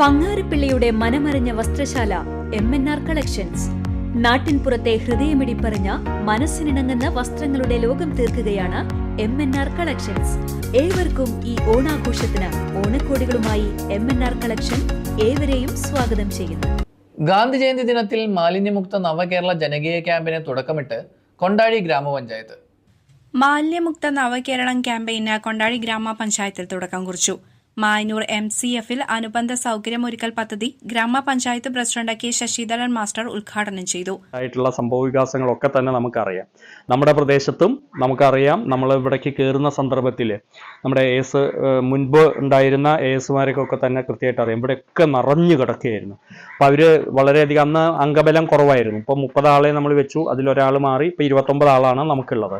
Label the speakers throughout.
Speaker 1: പങ്ങാരപ്പിള്ളിയുടെ മനമറിഞ്ഞ വസ്ത്രശാല M N R collections നാട്ടിൻപുറത്തെ ഹൃദയമിടിപ്പറിഞ്ഞ മനസ്സിനിണങ്ങുന്ന വസ്ത്രങ്ങളുടെ ലോകം തീർക്കുകയാണ് എം എൻ ആർ കളക്ഷൻസ് ഏവർക്കും ഈ ഓണാഘോഷത്തിന് ഓണക്കോടികളുമായി എം എൻ ആർ കളക്ഷൻ ഏവരെയും സ്വാഗതം ചെയ്യുന്നു.
Speaker 2: ഗാന്ധി ജയന്തി ദിനത്തിൽ മാലിന്യമുക്ത നവകേരള ജനകീയ ക്യാമ്പിന് തുടക്കമിട്ട് കൊണ്ടാഴി ഗ്രാമപഞ്ചായത്ത്.
Speaker 3: മാലിന്യമുക്ത നവകേരളം ക്യാമ്പയിന് കൊണ്ടാഴി ഗ്രാമപഞ്ചായത്തിൽ തുടക്കം കുറിച്ചു. മായനൂർ എം സി എഫിൽ അനുബന്ധ സൗകര്യമൊരുക്കൽ പദ്ധതി ഗ്രാമപഞ്ചായത്ത് പ്രസിഡന്റ് കെ ശശിധരൻ മാസ്റ്റർ ഉദ്ഘാടനം ചെയ്തു.
Speaker 4: ആയിട്ടുള്ള സംഭവ വികാസങ്ങളൊക്കെ തന്നെ നമുക്കറിയാം. നമ്മുടെ പ്രദേശത്തും നമുക്കറിയാം നമ്മൾ ഇവിടേക്ക് കയറുന്ന സന്ദർഭത്തിൽ നമ്മുടെ എസ് മുൻപ് ഉണ്ടായിരുന്ന എസുമാരൊക്കെ തന്നെ കൃത്യമായിട്ട് അറിയാം. ഇവിടെയൊക്കെ നിറഞ്ഞു കിടക്കുകയായിരുന്നു. അപ്പോൾ അവർ വളരെയധികം അന്ന് അംഗബലം കുറവായിരുന്നു. ഇപ്പോൾ മുപ്പത് ആളെ നമ്മൾ വെച്ചു. അതിലൊരാൾ മാറി. ഇപ്പോൾ ഇരുപത്തൊമ്പത് ആളാണ് നമുക്കുള്ളത്.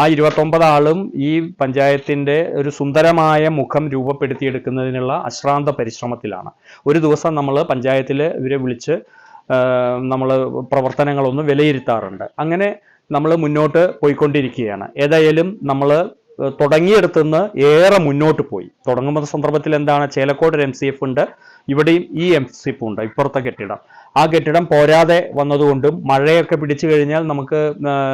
Speaker 4: ആ ഇരുപത്തൊമ്പത് ആളും ഈ പഞ്ചായത്തിന്റെ ഒരു സുന്ദരമായ മുഖം രൂപപ്പെടുത്തിയെടുക്കുന്നതിനുള്ള അശ്രാന്ത പരിശ്രമത്തിലാണ്. ഒരു ദിവസം നമ്മൾ പഞ്ചായത്തിൽ ഇവരെ വിളിച്ച് നമ്മൾ പ്രവർത്തനങ്ങളൊന്ന് വിലയിരുത്താറുണ്ട്. അങ്ങനെ നമ്മൾ മുന്നോട്ട് പോയിക്കൊണ്ടിരിക്കുകയാണ്. ഏതായാലും നമ്മൾ തുടങ്ങിയെടുത്തുനിന്ന് ഏറെ മുന്നോട്ട് പോയി. തുടങ്ങുന്ന സന്ദർഭത്തിൽ എന്താണ്? ചേലക്കോട് ഒരു എം സി എഫ് ഉണ്ട്. ഇവിടെയും ഈ എം സി എഫ് ഉണ്ട്. ഇപ്പുറത്തെ കെട്ടിടം. ആ കെട്ടിടം പോരാതെ വന്നതുകൊണ്ടും മഴയൊക്കെ പിടിച്ചു കഴിഞ്ഞാൽ നമുക്ക്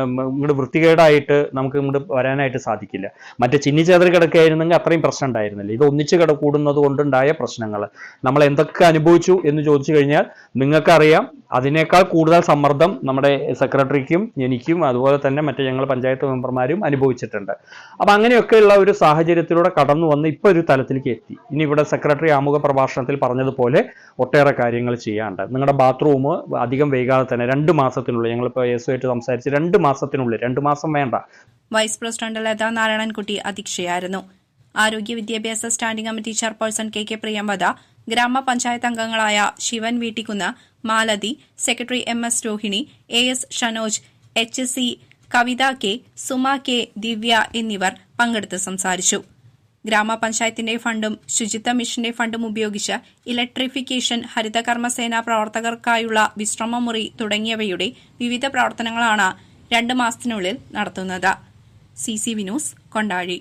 Speaker 4: ഇങ്ങോട്ട് വൃത്തികേടായിട്ട് നമുക്ക് ഇങ്ങോട്ട് വരാനായിട്ട് സാധിക്കില്ല. മറ്റേ ചിന്നിച്ചേതറി കിടക്കുകയായിരുന്നെങ്കിൽ അത്രയും പ്രശ്നം ഉണ്ടായിരുന്നില്ല. ഇത് ഒന്നിച്ച് കിടക്കൂടുന്നത് കൊണ്ടുണ്ടായ പ്രശ്നങ്ങൾ നമ്മൾ എന്തൊക്കെ അനുഭവിച്ചു എന്ന് ചോദിച്ചു കഴിഞ്ഞാൽ നിങ്ങൾക്കറിയാം അതിനേക്കാൾ കൂടുതൽ സമ്മർദ്ദം നമ്മുടെ സെക്രട്ടറിക്കും എനിക്കും അതുപോലെ തന്നെ മറ്റേ ഞങ്ങൾ പഞ്ചായത്ത് മെമ്പർമാരും അനുഭവിച്ചിട്ടുണ്ട്. അപ്പം അങ്ങനെയൊക്കെയുള്ള ഒരു സാഹചര്യത്തിലൂടെ കടന്നു വന്ന് ഇപ്പോൾ ഒരു തലത്തിലേക്ക് എത്തി. ഇനി ഇവിടെ സെക്രട്ടറി ആമുഖ പ്രഭാഷണത്തിൽ പറഞ്ഞതുപോലെ ഒട്ടേറെ കാര്യങ്ങൾ ചെയ്യാണ്ട് നിങ്ങളുടെ ബാത്റൂം അധികം വൈകാതെ തന്നെ രണ്ട് മാസത്തിനുള്ളിൽ ഞങ്ങളിപ്പോൾ യേസുമായിട്ട് സംസാരിച്ച് രണ്ട് മാസത്തിനുള്ളിൽ രണ്ട് മാസം വേണ്ട.
Speaker 3: വൈസ് പ്രസിഡന്റ് ലത നാരായണൻകുട്ടി അധ്യക്ഷയായിരുന്നു. ആരോഗ്യ വിദ്യാഭ്യാസ standing committee chairperson K K Priyamvada ഗ്രാമപഞ്ചായത്ത് അംഗങ്ങളായ Sivan Veettikkunnu Malathi secretary M S Rohini A S Shanoj H C Kavitha K Suma K Divya എന്നിവർ പങ്കെടുത്ത് സംസാരിച്ചു. ഗ്രാമപഞ്ചായത്തിന്റെ ഫണ്ടും ശുചിത്വ മിഷന്റെ ഫണ്ടും ഉപയോഗിച്ച് ഇലക്ട്രിഫിക്കേഷൻ ഹരിതകർമ്മസേന പ്രവർത്തകർക്കായുള്ള വിശ്രമമുറി തുടങ്ങിയവയുടെ വിവിധ പ്രവർത്തനങ്ങളാണ് രണ്ട് മാസത്തിനുള്ളിൽ നടത്തുന്നത്. C C Vinoos Kondazhi.